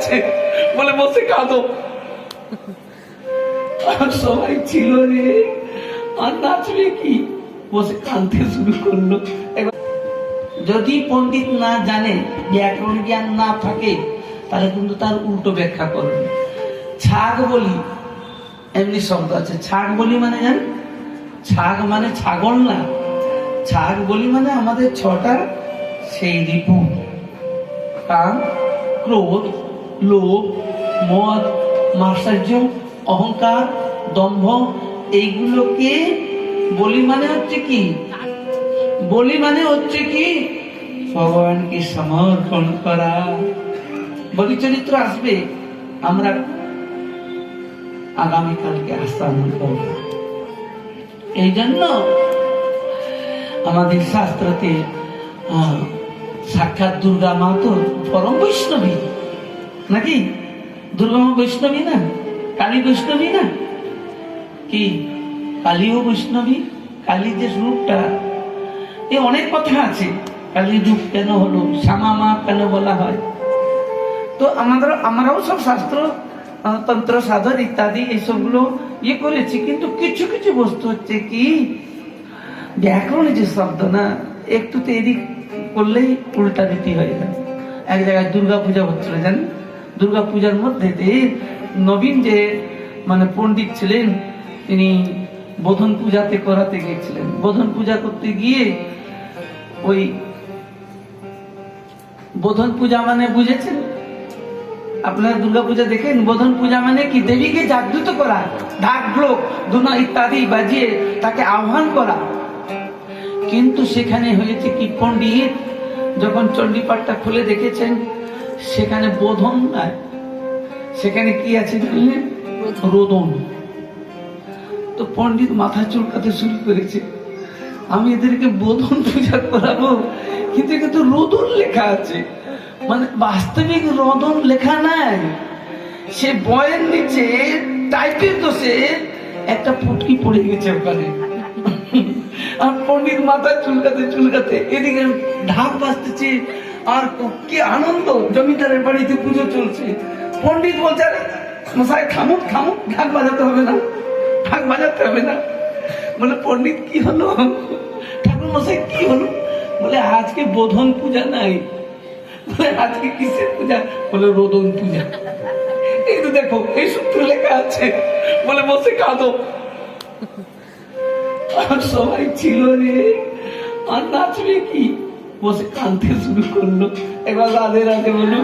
আছে বলে বসে কাঁদো। সবাই ছিল রে, আর নাচবে কি? বসে কাঁদতে শুরু করল। যদি পণ্ডিত না জানে ব্যাকরণ জ্ঞান না থাকে, তাহলে কিন্তু তার উল্টো ব্যাখ্যা করবে ছাগ বলি, এমনি শব্দ আছে। ছাগ বলি মানে জান? ছাগ মানে ছাগল না। ছাগ বলি মানে আমাদের ছটা, সেই রিপু। কাম, ক্রোধ। লোভ, মদ, মাৎসর্য, অহংকার, দম্ভ, এইগুলোকে বলি মানে হচ্ছে কি? বলি মানে হচ্ছে কি? ভগবানকে সমর্পণ করা। বলি চরিত্র আসবে, আমরা আগামীকালকে আস্থান করব। এই জন্য আমাদের শাস্ত্রতে সাক্ষাৎ দুর্গা মা তো পরম বৈষ্ণবী নাকি? দুর্গা মা বৈষ্ণবী না? কালী বৈষ্ণবী না? কি? কালীও বৈষ্ণবী? কালী যে রূপটা, এ অনেক কথা আছে। কালী রূপ কেন হলো? শ্যামা মা কেন বলা হয়? তো আমাদের, আমরাও সব শাস্ত্র তন্ত্র, সাধন ইত্যাদি এইসবগুলো ইয়ে করেছি, কিন্তু কিছু কিছু বস্তু হচ্ছে কি, ব্যাকরণে যে শব্দ না একটু তো এদিক করলেই উল্টা রীতি হয়ে যায়। এক জায়গায় দুর্গা পূজা হচ্ছিল, জানেন? দুর্গা পূজার মধ্যে নবীন যে মানে পণ্ডিত ছিলেন, তিনি বোধন পূজাতে করাতে গিয়েছিলেন। বোধন পূজা করতে গিয়ে ওই বোধন পূজা মানে বুঝেছেন? আপনারা দুর্গা পূজা দেখেন, বোধন পূজা মানে কি? দেবীকে জাগ্রত করা, ঢাক ঢোক দুনা ইত্যাদি বাজিয়ে তাকে আহ্বান করা। কিন্তু সেখানে হয়েছে কি? পণ্ডিত যখন চণ্ডীপাঠটা খুলে দেখেছেন সেখানে বোধন নাই। সেখানে কি আছে জানলেন রোদন। তো পণ্ডিত মাথা চুলকাতে শুরু করেছে। আমি এদেরকে বোধন পূজা করাবো। কিন্তু কিন্তু রোদন লেখা আছে। মানে বাস্তবিক রোদন লেখা নাই। সে বয়ের নিচে টাইপের দোষে একটা ফুটকি পড়ে গেছে ওখানে। আর পণ্ডিত মাথা চুলকাতে চুলকাতে এদিকে ঢাক বাজতেছে। আর কি আনন্দ জমিদারের বাড়িতে পুজো চলছে। পন্ডিত বলছে "আরে, মশাই থামুক থামুক ঢাক বাজাতে হবে না ঢাক বাজাতে হবে না। বলে পণ্ডিত কি হলো? ঠাকুর মশাই কি হলো? বলে আজকে বোধন পূজা নাই। বলে আজকে কিসের পূজা? বলে রোদন পূজা। এই তো দেখো এই সূত্র লেখা আছে। বলে বসে কাঁদো। আর সবাই ছিল রে আর নাচবে কি? বসে কাঁদতে শুরু করল। এবার রাধে রাধে বলুন।